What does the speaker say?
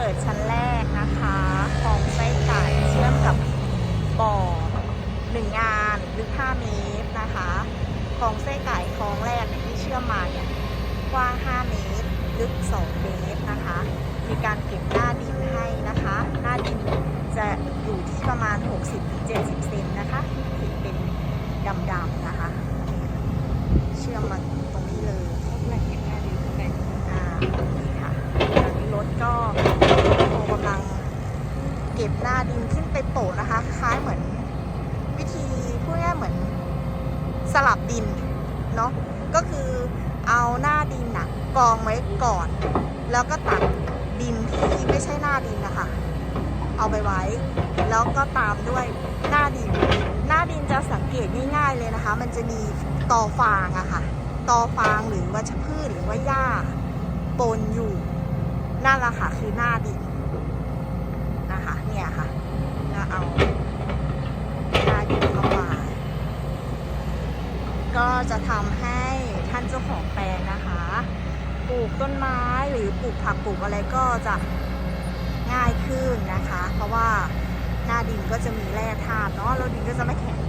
เปิดชั้นแรกนะคะคลองไส้ไก่เชื่อมกับบ่อหนึ่งงานลึก5เมตรนะคะคลองไส้ไก่คลองแรกเนี่ยที่เชื่อมมาเนี่ยกว้าง 5 เมตร ลึก 2 เมตรนะคะ มีการเก็บหน้าดินให้นะคะ หน้าดินจะอยู่ที่ประมาณ 60-70เซนนะคะที่เป็นดำๆนะคะ เชื่อมมาตรงนี้เลยแหล่งเก็บหน้าดินข้างในอ่านี่ค่ะตอนนี้รถก็โกำลัง เก็บหน้าดินขึ้นไปโปะนะคะ คล้ายเหมือนวิธีพูดง่ายเหมือนสลับดินเนาะก็คือเอาหน้าดินนะกองไว้ก่อน แล้วก็ตัดดินที่ไม่ใช่หน้าดินนะคะเอาไปไว้ แล้วก็ตามด้วยหน้าดิน หน้าดินจะสังเกตง่ายๆเลยนะคะ มันจะมีตอฟางอะค่ะตอฟางหรือวัชพืชหรือว่าหญ้าปนอยู่นั่นแหละค่ะคือหน้าดินนะคะเนี่ยค่ะแล้วเอาหน้าดินเข้าไป ก็จะทำให้ท่านเจ้าของแปลงนะคะ ปลูกต้นไม้หรือปลูกผักปลูกอะไรก็จะง่ายขึ้นนะคะ เพราะว่าหน้าดินก็จะมีแร่ธาตุเนาะแล้วดินก็จะไม่แข็ง